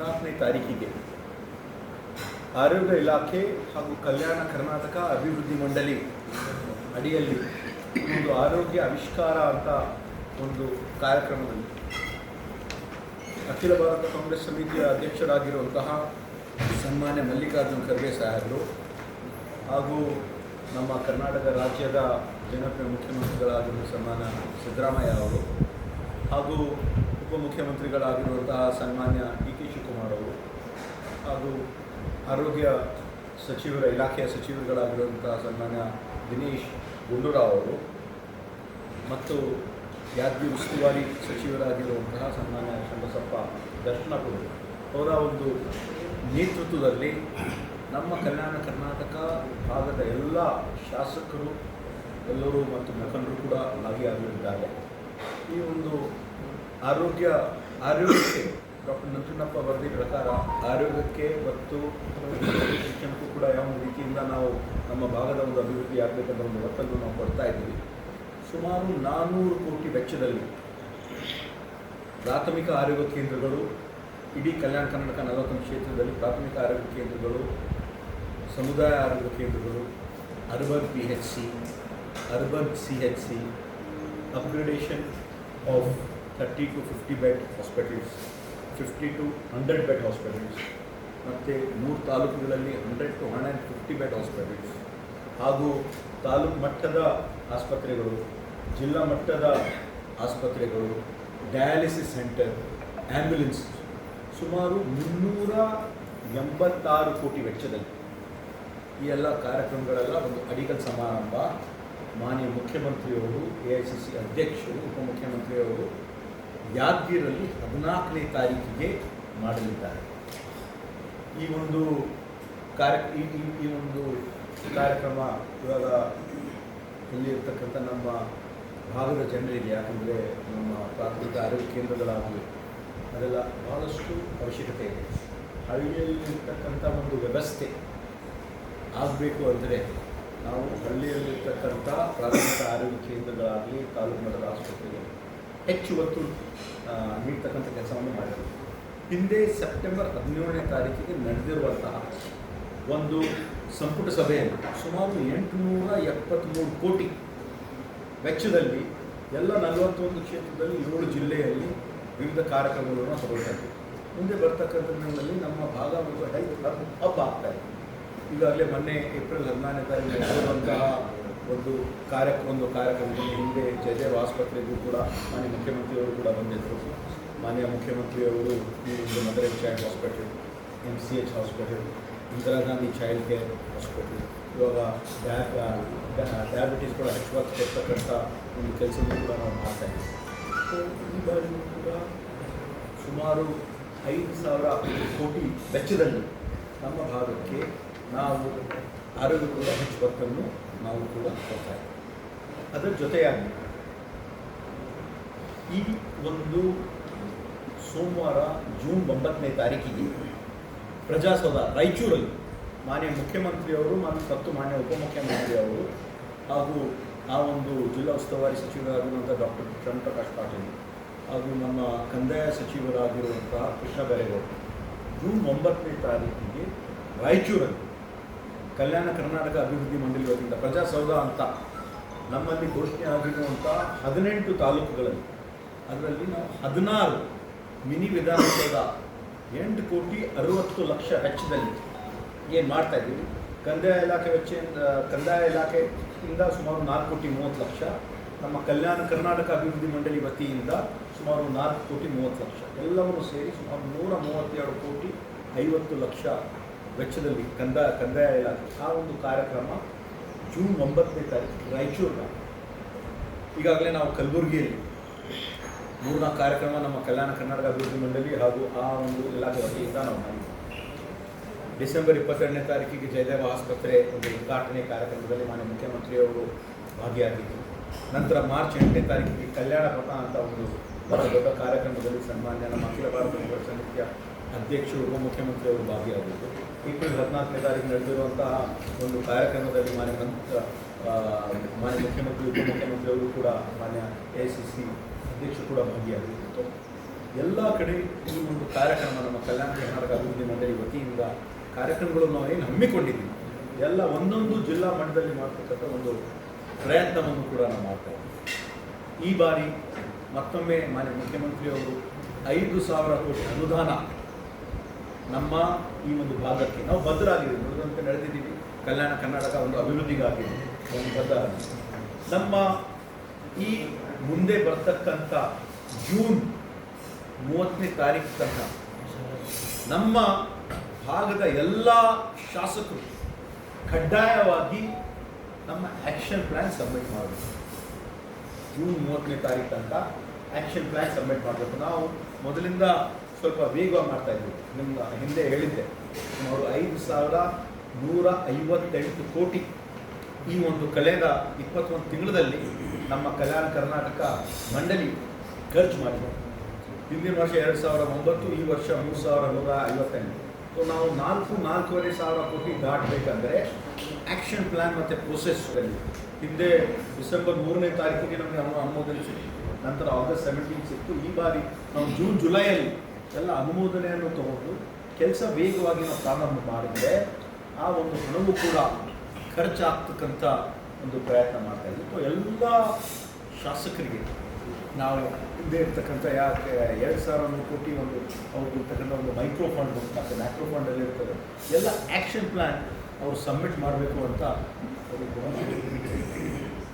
ಹದಿನಾಲ್ಕನೇ ತಾರೀಕಿಗೆ ಆರೋಗ್ಯ ಇಲಾಖೆ ಹಾಗೂ ಕಲ್ಯಾಣ ಕರ್ನಾಟಕ ಅಭಿವೃದ್ಧಿ ಮಂಡಳಿ ಅಡಿಯಲ್ಲಿ ಒಂದು ಆರೋಗ್ಯ ಆವಿಷ್ಕಾರ ಅಂತ ಒಂದು ಕಾರ್ಯಕ್ರಮದಲ್ಲಿ ಅಖಿಲ ಭಾರತ ಕಾಂಗ್ರೆಸ್ ಸಮಿತಿಯ ಅಧ್ಯಕ್ಷರಾಗಿರುವಂತಹ ಸನ್ಮಾನ್ಯ ಮಲ್ಲಿಕಾರ್ಜುನ್ ಖರ್ಗೆ ಸಾಹೇಬರು ಹಾಗೂ ನಮ್ಮ ಕರ್ನಾಟಕ ರಾಜ್ಯದ ಜನಪ್ರಿಯ ಮುಖ್ಯಮಂತ್ರಿಗಳಾಗಿರುವ ಸನ್ಮಾನ ಸಿದ್ದರಾಮಯ್ಯ ಅವರು ಹಾಗೂ ಉಪಮುಖ್ಯಮಂತ್ರಿಗಳಾಗಿರುವಂತಹ ಸನ್ಮಾನ್ಯ ಡಿ ಶಿವಕುಮಾರ್ ಹಾಗೂ ಆರೋಗ್ಯ ಸಚಿವರ, ಇಲಾಖೆಯ ಸಚಿವರುಗಳಾಗಿರುವಂತಹ ಸನ್ಮಾನ್ಯ ದಿನೇಶ್ ಗುಂಡೂರಾವ್ ಅವರು ಮತ್ತು ಯಾದಗಿರಿ ಉಸ್ತುವಾರಿ ಸಚಿವರಾಗಿರುವಂತಹ ಸನ್ಮಾನ್ಯ ದರ್ಶನ ದರ್ಶನಪುರ ಅವರ ಒಂದು ನೇತೃತ್ವದಲ್ಲಿ ನಮ್ಮ ಕಲ್ಯಾಣ ಕರ್ನಾಟಕ ಭಾಗದ ಎಲ್ಲ ಶಾಸಕರು, ಎಲ್ಲರೂ ಮತ್ತು ಮುಖಂಡರು ಕೂಡ ಭಾಗಿಯಾಗಲಿದ್ದಾರೆ. ಈ ಒಂದು ಆರೋಗ್ಯ, ಆರೋಗ್ಯಕ್ಕೆ ಡಾಕ್ಟರ್ ನಂಜುಂಡಪ್ಪ ವರದಿ ಪ್ರಕಾರ ಆರೋಗ್ಯಕ್ಕೆ ಮತ್ತು ಶಿಕ್ಷಣಕ್ಕೂ ಕೂಡ ಯಾವ ರೀತಿಯಿಂದ ನಾವು ನಮ್ಮ ಭಾಗದ ಒಂದು ಅಭಿವೃದ್ಧಿ ಆಗಬೇಕಂತ ಒಂದು ಒತ್ತನ್ನು ನಾವು ಕೊಡ್ತಾ ಇದ್ದೀವಿ. ಸುಮಾರು ನಾನ್ನೂರು ಕೋಟಿ ವೆಚ್ಚದಲ್ಲಿ ಪ್ರಾಥಮಿಕ ಆರೋಗ್ಯ ಕೇಂದ್ರಗಳು, ಇಡೀ ಕಲ್ಯಾಣ ಕರ್ನಾಟಕ ನಲವತ್ತೊಂದು ಕ್ಷೇತ್ರದಲ್ಲಿ ಪ್ರಾಥಮಿಕ ಆರೋಗ್ಯ ಕೇಂದ್ರಗಳು, ಸಮುದಾಯ ಆರೋಗ್ಯ ಕೇಂದ್ರಗಳು, urban P H C urban C H C upgradation of thirty to fifty bed hospitals fifty to hundred bed hospitals ಮತ್ತು ಮೂರು ತಾಲೂಕುಗಳಲ್ಲಿ hundred to hundred fifty bed hospitals ಹಾಗೂ ತಾಲೂಕು ಮಟ್ಟದ ಆಸ್ಪತ್ರೆಗಳು, ಜಿಲ್ಲಾ ಮಟ್ಟದ ಆಸ್ಪತ್ರೆಗಳು ಡಯಾಲಿಸಿಸ್ ಸೆಂಟರ್ ಆ್ಯಂಬ್ಯುಲೆನ್ಸ್ ಸುಮಾರು ಮುನ್ನೂರ ಎಂಬತ್ತಾರು ಕೋಟಿ ವೆಚ್ಚದಲ್ಲಿ. ಈ ಎಲ್ಲ ಕಾರ್ಯಕ್ರಮಗಳೆಲ್ಲ ಒಂದು ಅಡಿಗಲ್ ಸಮಾರಂಭ. ಮಾನ್ಯ ಮುಖ್ಯಮಂತ್ರಿಯವರು, ಎ ಐ ಸಿ ಸಿ ಅಧ್ಯಕ್ಷರು ಉಪಮುಖ್ಯಮಂತ್ರಿಯವರು ಯಾದಗಿರಲ್ಲಿ ಹದಿನಾಲ್ಕನೇ ತಾರೀಕಿಗೆ ಮಾಡಲಿದ್ದಾರೆ. ಈ ಒಂದು ಕಾರ್ಯ, ಈ ಒಂದು ಕಾರ್ಯಕ್ರಮ ಇವಾಗ ಇಲ್ಲಿರ್ತಕ್ಕಂಥ ನಮ್ಮ ಭಾಗದ ಜನರಿಗೆ, ಯಾಕಂದರೆ ನಮ್ಮ ಪ್ರಾಥಮಿಕ ಆರೋಗ್ಯ ಕೇಂದ್ರಗಳಾಗಲಿ, ಅದೆಲ್ಲ ಭಾಳಷ್ಟು ಅವಶ್ಯಕತೆ ಇದೆ. ಹಳ್ಳಿಯಲ್ಲಿರ್ತಕ್ಕಂಥ ಒಂದು ವ್ಯವಸ್ಥೆ ಆಗಬೇಕು ಅಂದರೆ ನಾವು ಹಳ್ಳಿಯಲ್ಲಿರ್ತಕ್ಕಂಥ ಪ್ರಾಥಮಿಕ ಆರೋಗ್ಯ ಕೇಂದ್ರಗಳಾಗಲಿ, ತಾಲೂಕು ಮಟ್ಟದ ಆಸ್ಪತ್ರೆಗಳು ಹೆಚ್ಚು ಒತ್ತು ನೀಡ್ತಕ್ಕಂಥ ಕೆಲಸವನ್ನು ಮಾಡಿದರು. ಹಿಂದೆ ಸೆಪ್ಟೆಂಬರ್ ಹದಿನೇಳನೇ ತಾರೀಕಿಗೆ ನಡೆದಿರುವಂತಹ ಒಂದು ಸಂಪುಟ ಸಭೆಯಲ್ಲಿ ಸುಮಾರು ಎಂಟುನೂರ ಎಪ್ಪತ್ತ್ಮೂರು ಕೋಟಿ ವೆಚ್ಚದಲ್ಲಿ ಎಲ್ಲ ನಲವತ್ತೊಂದು ಕ್ಷೇತ್ರದಲ್ಲಿ ಏಳು ಜಿಲ್ಲೆಯಲ್ಲಿ ವಿವಿಧ ಕಾರ್ಯಕ್ರಮಗಳನ್ನು ತಗೊಳ್ತಾ ಮುಂದೆ ಬರ್ತಕ್ಕಂಥ ದಿನಗಳಲ್ಲಿ ನಮ್ಮ ಭಾಗ ಒಂದು ಹೆಲ್ತ್ ಹಬ್ ಹಬ್ ಆಗ್ತಾ ಇದೆ. ಈಗಾಗಲೇ ಮೊನ್ನೆ ಏಪ್ರಿಲ್ ಹದಿನಾರನೇ ತಾರೀಕು ನಡೆದಿರುವಂತಹ ಒಂದು ಕಾರ್ಯಕ್ಕೆ ಒಂದು ಕಾರ್ಯಕ್ರಮದಲ್ಲಿ ಹಿಂದೆ ಜಯದೇವ ಆಸ್ಪತ್ರೆಗೂ ಕೂಡ ಮಾನ್ಯ ಮುಖ್ಯಮಂತ್ರಿಯವರು ಕೂಡ ಬಂದಿದ್ದರು. ಮಾನ್ಯ ಮುಖ್ಯಮಂತ್ರಿಯವರು ಈ ಒಂದು mother child hospital M C H hospital, Indira Gandhi child care hospital, ಇವಾಗ ಡಯಾಬಿಟೀಸ್ ಕೂಡ ಹೆಚ್ಚುವತ್ತು ಕೊಡ್ತಕ್ಕಂಥ ಒಂದು ಕೆಲಸವನ್ನು ಕೂಡ ನಾವು ಮಾಡ್ತಾ ಇದ್ದೀವಿ. ಕೂಡ ಸುಮಾರು ಐದು ಸಾವಿರ ಕೋಟಿ ವೆಚ್ಚದಲ್ಲಿ ನಮ್ಮ ಭಾಗಕ್ಕೆ ನಾವು ಆರೋಗ್ಯದ ಹೆಚ್ಚು ಒತ್ತನ್ನು ನಾವು ಕೂಡ ಕೊಡ್ತಾ ಅದರ ಜೊತೆಯಾಗಿ ಈ ಒಂದು ಸೋಮವಾರ ಜೂನ್ ಒಂಬತ್ತನೇ ತಾರೀಕಿಗೆ ಪ್ರಜಾಸೌಧ ರಾಯಚೂರಲ್ಲಿ ಮಾನ್ಯ ಮುಖ್ಯಮಂತ್ರಿಯವರು ಮತ್ತು ಮಾನ್ಯ ಉಪಮುಖ್ಯಮಂತ್ರಿಯವರು ಹಾಗೂ ಆ ಒಂದು ಜಿಲ್ಲಾ ಉಸ್ತುವಾರಿ ಸಚಿವರಾಗಿರುವಂಥ ಡಾಕ್ಟರ್ ಶರಣ್ ಪ್ರಕಾಶ್ ಪಾಟೀಲ್ ಹಾಗೂ ನಮ್ಮ ಕಂದಾಯ ಸಚಿವರಾಗಿರುವಂತಹ ಕೃಷ್ಣ ಬೈರೇಗೌಡ ಜೂನ್ ಒಂಬತ್ತನೇ ತಾರೀಕಿಗೆ ರಾಯಚೂರಲ್ಲಿ ಕಲ್ಯಾಣ ಕರ್ನಾಟಕ ಅಭಿವೃದ್ಧಿ ಮಂಡಳಿ ವತಿಯಿಂದ ಪ್ರಜಾಸೌಧ ಅಂತ ನಮ್ಮಲ್ಲಿ ಘೋಷಣೆ ಆಗಿರುವಂಥ ಹದಿನೆಂಟು ತಾಲೂಕುಗಳಲ್ಲಿ, ಅದರಲ್ಲಿ ನಾವು ಹದಿನಾರು ಮಿನಿ ವಿಧಾನಸೌಧ ಎಂಟು ಕೋಟಿ ಅರುವತ್ತು ಲಕ್ಷ ವೆಚ್ಚದಲ್ಲಿ ಏನು ಮಾಡ್ತಾ ಇದ್ದೀವಿ? ಕಂದಾಯ ಇಲಾಖೆ ವೆಚ್ಚದಿಂದ ಕಂದಾಯ ಇಲಾಖೆಯಿಂದ ಸುಮಾರು ನಾಲ್ಕು ಕೋಟಿ ಮೂವತ್ತು ಲಕ್ಷ, ನಮ್ಮ ಕಲ್ಯಾಣ ಕರ್ನಾಟಕ ಅಭಿವೃದ್ಧಿ ಮಂಡಳಿ ವತಿಯಿಂದ ಸುಮಾರು ನಾಲ್ಕು ಕೋಟಿ ಮೂವತ್ತು ಲಕ್ಷ. ಎಲ್ಲವೂ ಸೇರಿ ಸುಮಾರು ನೂರ ಮೂವತ್ತೆರಡು ಕೋಟಿ ಐವತ್ತು ಲಕ್ಷ ವೆಚ್ಚದಲ್ಲಿ ಕಂದ, ಕಂದಾಯ ಇಲಾಖೆ, ಆ ಒಂದು ಕಾರ್ಯಕ್ರಮ ಜೂನ್ ಒಂಬತ್ತನೇ ತಾರೀಕು ರಾಯಚೂರಿನ. ಈಗಾಗಲೇ ನಾವು ಕಲಬುರಗಿಯಲ್ಲಿ ಮೂರ್ನಾಲ್ಕು ಕಾರ್ಯಕ್ರಮ ನಮ್ಮ ಕಲ್ಯಾಣ ಕರ್ನಾಟಕ ಅಭಿವೃದ್ಧಿ ಮಂಡಳಿ ಹಾಗೂ ಆ ಒಂದು ಇಲಾಖೆ ವತಿಯಿಂದ ನಾವು ಮಾಡಿದ್ದೀವಿ ಡಿಸೆಂಬರ್ ಇಪ್ಪತ್ತೆರಡನೇ ತಾರೀಕಿಗೆ ಜಯದೇವ ಆಸ್ಪತ್ರೆ ಒಂದು ಉದ್ಘಾಟನೆ ಕಾರ್ಯಕ್ರಮದಲ್ಲಿ ಮಾನ್ಯ ಮುಖ್ಯಮಂತ್ರಿಯವರು ಭಾಗಿಯಾಗಿದ್ದರು. ನಂತರ ಮಾರ್ಚ್ ಎಂಟನೇ ತಾರೀಕಿಗೆ ಕಲ್ಯಾಣ ಪಥ ಅಂತ ಒಂದು ಬಹಳ ದೊಡ್ಡ ಕಾರ್ಯಕ್ರಮದಲ್ಲಿ ಸನ್ಮಾನ್ಯ ನಮ್ಮ ಅಖಿಲ ಭಾರತ ಸಮಿತಿಯ ಅಧ್ಯಕ್ಷರು, ಉಪಮುಖ್ಯಮಂತ್ರಿಯವರು ಭಾಗಿಯಾಗಿದ್ದರು ಏಪ್ರಿಲ್ ಹದಿನಾಲ್ಕನೇ ತಾರೀಕು ನಡೆದಿರುವಂತಹ ಒಂದು ಕಾರ್ಯಕ್ರಮದಲ್ಲಿ ಮಾನ್ಯ ಮಂತ್ರ ಮಾನ್ಯ ಮುಖ್ಯಮಂತ್ರಿ, ಉಪಮುಖ್ಯಮಂತ್ರಿಯವರು ಕೂಡ, ಮಾನ್ಯ ಎ ಸಿ ಸಿ ಅಧ್ಯಕ್ಷರು ಕೂಡ ಭಾಗಿಯಾಗಿದ್ದರು ಎಲ್ಲ ಕಡೆ ಈ ಒಂದು ಕಾರ್ಯಕ್ರಮ ನಮ್ಮ ಕಲ್ಯಾಣ ಕರ್ನಾಟಕ ಅಭಿವೃದ್ಧಿ ಮಂಡಳಿ ವತಿಯಿಂದ ಕಾರ್ಯಕ್ರಮಗಳನ್ನು ನಾವು ಏನು ಹಮ್ಮಿಕೊಂಡಿದ್ದೀವಿ, ಎಲ್ಲ ಒಂದೊಂದು ಜಿಲ್ಲಾ ಮಟ್ಟದಲ್ಲಿ ಮಾಡ್ತಕ್ಕಂಥ ಒಂದು ಪ್ರಯತ್ನವನ್ನು ಕೂಡ ನಾವು ಮಾಡ್ತಾ ಈ ಬಾರಿ ಮತ್ತೊಮ್ಮೆ ಮಾನ್ಯ ಮುಖ್ಯಮಂತ್ರಿಯವರು ಐದು ಸಾವಿರ ಕೋಟಿ ಅನುದಾನ ನಮ್ಮ ಈ ಒಂದು ಭಾಗಕ್ಕೆ ನಾವು ಬದ್ಧರಾಗಿದ್ದೀವಿ ನುಡಿದಂತೆ ನಡೆದಿದ್ದೀವಿ ಕಲ್ಯಾಣ ಕರ್ನಾಟಕ ಒಂದು ಅಭಿವೃದ್ಧಿಗಾಗಿ ಒಂದು ಬದ್ಧ ನಮ್ಮ ಈ ಮುಂದೆ ಬರ್ತಕ್ಕಂಥ ಜೂನ್ ಮೂವತ್ತನೇ ತಾರೀಕು ತನಕ ನಮ್ಮ ಭಾಗದ ಎಲ್ಲ ಶಾಸಕರು ಕಡ್ಡಾಯವಾಗಿ ನಮ್ಮ ಆ್ಯಕ್ಷನ್ ಪ್ಲ್ಯಾನ್ ಸಬ್ಮಿಟ್ ಮಾಡಬೇಕು ಜೂನ್ ಮೂವತ್ತನೇ ತಾರೀಕು ತನಕ ಆ್ಯಕ್ಷನ್ ಪ್ಲ್ಯಾನ್ ಸಬ್ಮಿಟ್ ಮಾಡಬೇಕು. ನಾವು ಮೊದಲಿಂದ ಸ್ವಲ್ಪ ವೇಗವಾಗಿ ಮಾಡ್ತಾ ಇದ್ವಿ ನಿಮ್ಮ ಹಿಂದೆ ಹೇಳಿದ್ದೆ. ಸುಮಾರು ಐದು ಸಾವಿರ ನೂರ ಐವತ್ತೆಂಟು ಕೋಟಿ ಈ ಒಂದು ಕಳೆದ ಇಪ್ಪತ್ತೊಂದು ತಿಂಗಳಲ್ಲಿ ನಮ್ಮ ಕಲ್ಯಾಣ ಕರ್ನಾಟಕ ಮಂಡಳಿ ಖರ್ಚು ಮಾಡಿದೆ. ಹಿಂದಿನ ವರ್ಷ ಎರಡು ಸಾವಿರ ಒಂಬತ್ತು, ಈ ವರ್ಷ ಮೂರು ಸಾವಿರ ನೂರ ಐವತ್ತೆಂಟು. ಸೊ ನಾವು ನಾಲ್ಕು, ನಾಲ್ಕೂವರೆ ಸಾವಿರ ಕೋಟಿ ದಾಟಬೇಕಂದ್ರೆ ಆ್ಯಕ್ಷನ್ ಪ್ಲ್ಯಾನ್ ಮತ್ತು ಪ್ರೊಸೆಸ್ನಲ್ಲಿ ಹಿಂದೆ ಡಿಸೆಂಬರ್ ಮೂರನೇ ತಾರೀಕಿಗೆ ನಮಗೆ ಅನು ಅನುಮೋದನೆ ಸಿಕ್ತು ನಂತರ ಆಗಸ್ಟ್ ಸೆವೆಂಟೀನ್ ಸಿಕ್ತು ಈ ಬಾರಿ ನಾವು ಜೂನ್ ಜುಲೈಯಲ್ಲಿ ಎಲ್ಲ ಅನುಮೋದನೆಯನ್ನು ತಗೊಂಡು ಕೆಲಸ ವೇಗವಾಗಿ ನಾವು ಪ್ರಾರಂಭ ಮಾಡಿದ್ರೆ ಆ ಒಂದು ಹಣವು ಕೂಡ ಖರ್ಚಾಗ್ತಕ್ಕಂಥ ಒಂದು ಪ್ರಯತ್ನ ಮಾಡ್ತಾ ಇದ್ದೀವಿ ಎಲ್ಲ ಶಾಸಕರಿಗೆ ನಾವು ಹಿಂದೆ ಇರ್ತಕ್ಕಂಥ ಯಾಕೆ ಎರಡು ಸಾವಿರ ನೂರು ಕೋಟಿ ಒಂದು ಅವ್ರಿಗೆ ಇರ್ತಕ್ಕಂಥ ಒಂದು ಮೈಕ್ರೋ ಫಂಡ್ ಮತ್ತು ಮ್ಯಾಕ್ರೋ ಫಂಡಲ್ಲಿ ಇರ್ತದೆ, ಎಲ್ಲ ಆ್ಯಕ್ಷನ್ ಪ್ಲ್ಯಾನ್ ಅವರು ಸಬ್ಮಿಟ್ ಮಾಡಬೇಕು ಅಂತ ಅವರು